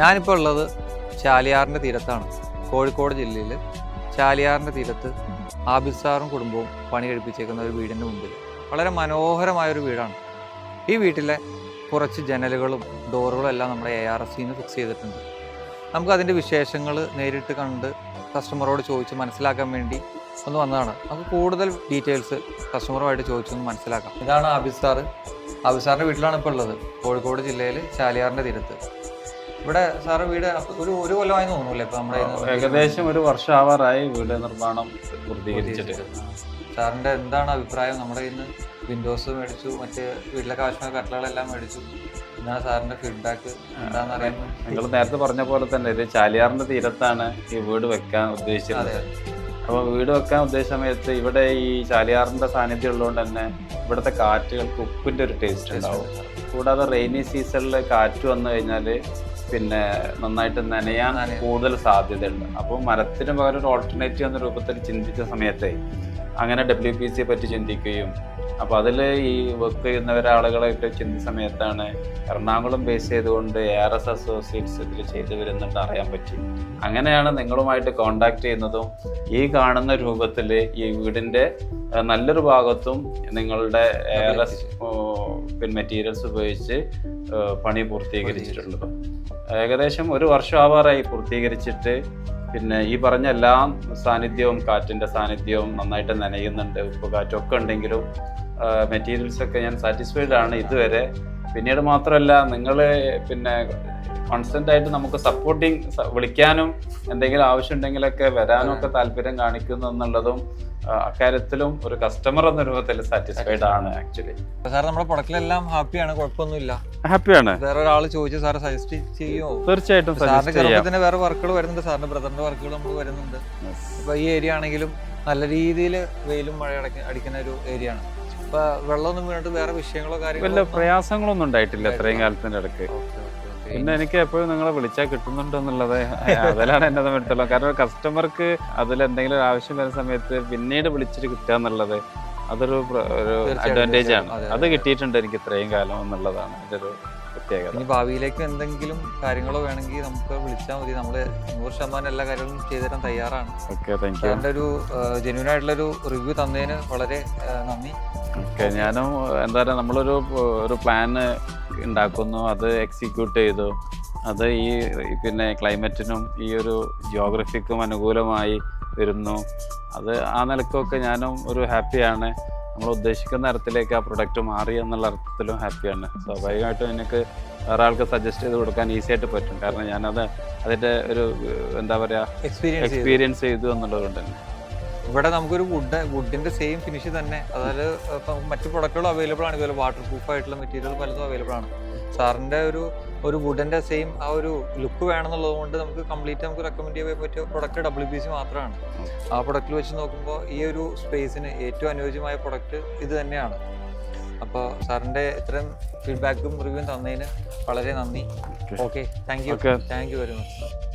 ഞാനിപ്പോൾ ഉള്ളത് ചാലിയാറിന്റെ തീരത്താണ്. കോഴിക്കോട് ജില്ലയിൽ ചാലിയാറിന്റെ തീരത്ത് ആബിദ് സാറും കുടുംബവും പണി കഴിപ്പിച്ചേക്കുന്ന ഒരു വീടിന്റെ മുമ്പിൽ വളരെ മനോഹരമായ ഒരു വീടാണ്. ഈ വീട്ടിലെ കുറച്ച് ജനലുകളും ഡോറുകളും എല്ലാം നമ്മുടെ എ ആർ എസ് സിന്ന് ഫിക്സ് ചെയ്തിട്ടുണ്ട്. നമുക്ക് അതിന്റെ വിശേഷങ്ങൾ നേരിട്ട് കണ്ട് കസ്റ്റമറോട് ചോദിച്ച് മനസ്സിലാക്കാൻ വേണ്ടി ഒന്ന് വന്നതാണ്. നമുക്ക് കൂടുതൽ ഡീറ്റെയിൽസ് കസ്റ്റമറുമായിട്ട് ചോദിച്ചൊന്ന് മനസ്സിലാക്കാം. ഇതാണ് ആബിദ് സാറ് ആബിദ് സാറിന്റെ വീട്ടിലാണ് ഇപ്പോൾ ഉള്ളത്. കോഴിക്കോട് ജില്ലയിൽ ചാലിയാറിന്റെ തീരത്ത്. ഇവിടെ സാറ് വീട് ഒരു ഒരു കൊല്ലമായി തോന്നുന്നില്ലേ ഇപ്പൊ നമ്മുടെ ഏകദേശം ഒരു വർഷം ആവാറായി വീട് നിർമ്മാണം പൂർത്തീകരിച്ചിട്ട്. സാറിന്റെ എന്താണ് അഭിപ്രായം? നമ്മുടെ ഇന്ന് വിൻഡോസ് മേടിച്ചു മറ്റ് വീട്ടിലൊക്കെ ആവശ്യമായ കട്ടളകളെല്ലാം മേടിച്ചു. എന്താണ് സാറിന്റെ ഫീഡ്ബാക്ക് എന്താണെന്ന് അറിയാൻ നിങ്ങൾ നേരത്തെ പറഞ്ഞ പോലെ തന്നെ ഇത് ചാലിയാറിന്റെ തീരത്താണ് ഈ വീട് വെക്കാൻ ഉദ്ദേശിച്ചത് അപ്പൊ വീട് വെക്കാൻ ഉദ്ദേശിച്ച സമയത്ത് ഇവിടെ ഈ ചാലിയാറിന്റെ സാന്നിധ്യം ഉള്ളതുകൊണ്ട് തന്നെ ഇവിടുത്തെ കാറ്റുകൾക്ക് ഉപ്പിന്റെ ഒരു ടേസ്റ്റ് ഉണ്ടാവും. കൂടാതെ റെയിനി സീസണിൽ കാറ്റ് വന്നു കഴിഞ്ഞാൽ പിന്നെ നന്നായിട്ട് നനയാൻ കൂടുതൽ സാധ്യതയുണ്ട്. അപ്പോൾ മരത്തിന് പകരം ഒരു ഓൾട്ടർനേറ്റീവ് എന്ന രൂപത്തിൽ ചിന്തിച്ച സമയത്തെ അങ്ങനെ ഡബ്ല്യു പി സിയെ പറ്റി ചിന്തിക്കുകയും അപ്പോൾ അതിൽ ഈ വർക്ക് ചെയ്യുന്നവരെ ആളുകളായിട്ട് ചിന്തിച്ച സമയത്താണ് എറണാകുളം ബേസ് ചെയ്തുകൊണ്ട് എ ആർ എസ് അസോസിയേറ്റ്സ് ഇതിൽ ചെയ്തു വരുന്നുണ്ട് അറിയാൻ പറ്റി. അങ്ങനെയാണ് നിങ്ങളുമായിട്ട് കോണ്ടാക്ട് ചെയ്യുന്നതും ഈ കാണുന്ന രൂപത്തിൽ ഈ വീടിന്റെ നല്ലൊരു ഭാഗത്തും നിങ്ങളുടെ എ ആർ എസ് പിൻ മെറ്റീരിയൽസ് ഉപയോഗിച്ച് പണി പൂർത്തീകരിച്ചിട്ടുള്ളത്. ഏകദേശം ഒരു വർഷം ആവാറായി പൂർത്തീകരിച്ചിട്ട് പിന്നെ ഈ പറഞ്ഞ എല്ലാ സാന്നിധ്യവും കാറ്റിന്റെ സാന്നിധ്യവും നന്നായിട്ട് നനയുന്നുണ്ട് ഉപ്പ് കാറ്റൊക്കെ ഉണ്ടെങ്കിലും മെറ്റീരിയൽസ് ഒക്കെ ഞാൻ സാറ്റിസ്ഫൈഡ് ആണ് ഇതുവരെ. പിന്നീട് മാത്രമല്ല നിങ്ങൾ പിന്നെ കോൺസ്റ്റന്റ് ആയിട്ട് നമുക്ക് സപ്പോർട്ടിങ് വിളിക്കാനും എന്തെങ്കിലും ആവശ്യമുണ്ടെങ്കിലൊക്കെ വരാനും ഒക്കെ താല്പര്യം കാണിക്കുന്നു എന്നുള്ളതും അക്കാര്യത്തിലും ഒരു കസ്റ്റമർ എന്ന രൂപത്തിൽ സാറ്റിസ്ഫൈഡ് ആണ് ആക്ച്വലി സാർ നമ്മുടെ പ്രൊഡക്റ്റിലെല്ലാം ഹാപ്പിയാണ് കുഴപ്പമൊന്നുമില്ല. ഹാപ്പിയാണ് വേറെ ഒരാൾ ചോദിച്ചു സാറ് സജസ്റ്റ് ചെയ്യോ? തീർച്ചയായിട്ടും സാറിന്റെ ചെറുപ്പത്തിന് വേറെ വർക്കുകൾ വരുന്നുണ്ട് സാറിന്റെ ബ്രദറിന്റെ വർക്കുകൾ നമുക്ക് വരുന്നുണ്ട്. അപ്പൊ ഈ ഏരിയ ആണെങ്കിലും നല്ല രീതിയിൽ വെയിലും മഴ അടിക്കുന്ന ഒരു ഏരിയ ആണ്. വെള്ളമൊന്നും വീണിട്ട് വേറെ വിഷയങ്ങളോ വല്ല കാര്യങ്ങളോ പ്രയാസങ്ങളൊന്നും ഉണ്ടായിട്ടില്ല ഇത്രയും കാലത്തിന്റെ ഇടയ്ക്ക്. പിന്നെ എനിക്ക് എപ്പോഴും നിങ്ങളെ വിളിച്ചാൽ കിട്ടുന്നുണ്ടോ എന്നുള്ളത് അതിലാണ് എന്നെ സംബന്ധിച്ചുള്ളത് കാരണം കസ്റ്റമർക്ക് അതിൽ എന്തെങ്കിലും ഒരു ആവശ്യം വരുന്ന സമയത്ത് പിന്നീട് വിളിച്ചിട്ട് കിട്ടുക എന്നുള്ളത് അതൊരു ഒരു അഡ്വാന്റേജ് ആണ്. അത് കിട്ടിയിട്ടുണ്ട് എനിക്ക് ഇത്രയും കാലം എന്നുള്ളതാണ്. ഒരു പ്രത്യേകത. ഇനി ഭാവിയിലേക്ക് എന്തെങ്കിലും കാര്യങ്ങളോ വേണമെങ്കിൽ നമുക്ക് വിളിച്ചാൽ മതി. നമ്മൾ നൂറ് ശതമാനം എല്ലാ കാര്യങ്ങളും ചെയ്തു തരാൻ തയ്യാറാണ്. സാറിന്റെ ഒരു ജെന്യൂൻ ആയിട്ടുള്ള ഒരു റിവ്യൂ തന്നതിന് വളരെ നന്ദി. ഓക്കെ ഞാനും എന്താ പറയുക നമ്മളൊരു ഒരു പ്ലാൻ ഉണ്ടാക്കുന്നു. അത് എക്സിക്യൂട്ട് ചെയ്തു. അത് ഈ ഈ പിന്നെ ക്ലൈമറ്റിനും ഈ ഒരു ജിയോഗ്രഫിക്കും അനുകൂലമായി വരുന്നു. അത് ആ നിലക്കൊക്കെ ഞാനും ഒരു ഹാപ്പിയാണ് നമ്മൾ ഉദ്ദേശിക്കുന്ന തരത്തിലേക്ക് ആ പ്രൊഡക്റ്റ് മാറി എന്നുള്ള അർത്ഥത്തിലും ഹാപ്പിയാണ് സ്വാഭാവികമായിട്ടും എനിക്ക് വേറെ ആൾക്ക് സജസ്റ്റ് ചെയ്ത് കൊടുക്കാൻ ഈസി ആയിട്ട് പറ്റും. കാരണം ഞാനത് അതിന്റെ ഒരു എന്താ പറയുക എക്സ്പീരിയൻസ് എക്സ്പീരിയൻസ് ചെയ്തു എന്നുള്ളതുകൊണ്ട് തന്നെ. ഇവിടെ നമുക്കൊരു വുഡ് വുഡിന്റെ സെയിം ഫിനിഷ് തന്നെ. അതായത് മറ്റു പ്രൊഡക്റ്റുകളും അവൈലബിൾ ആണ്. ഇതുപോലെ വാട്ടർ പ്രൂഫ് ആയിട്ടുള്ള മെറ്റീരിയൽ പലതും അവൈലബിൾ ആണ്. സാറിന്റെ ഒരു ഒരു വുഡന്റെ സെയിം ആ ഒരു ലുക്ക് വേണമെന്നുള്ളത് കൊണ്ട് നമുക്ക് കംപ്ലീറ്റ് നമുക്ക് റെക്കമെൻഡ് ചെയ്യാൻ പറ്റിയ പ്രൊഡക്റ്റ് ഡബ്ല്യു ബി സി മാത്രമാണ്. ആ പ്രൊഡക്റ്റിൽ വെച്ച് നോക്കുമ്പോൾ ഈ ഒരു സ്പേസിന് ഏറ്റവും അനുയോജ്യമായ പ്രൊഡക്റ്റ് ഇത് തന്നെയാണ്. അപ്പോൾ സാറിന്റെ ഇത്രയും ഫീഡ്ബാക്കും റിവ്യൂവും തന്നതിന് വളരെ നന്ദി. Okay thank you thank you very much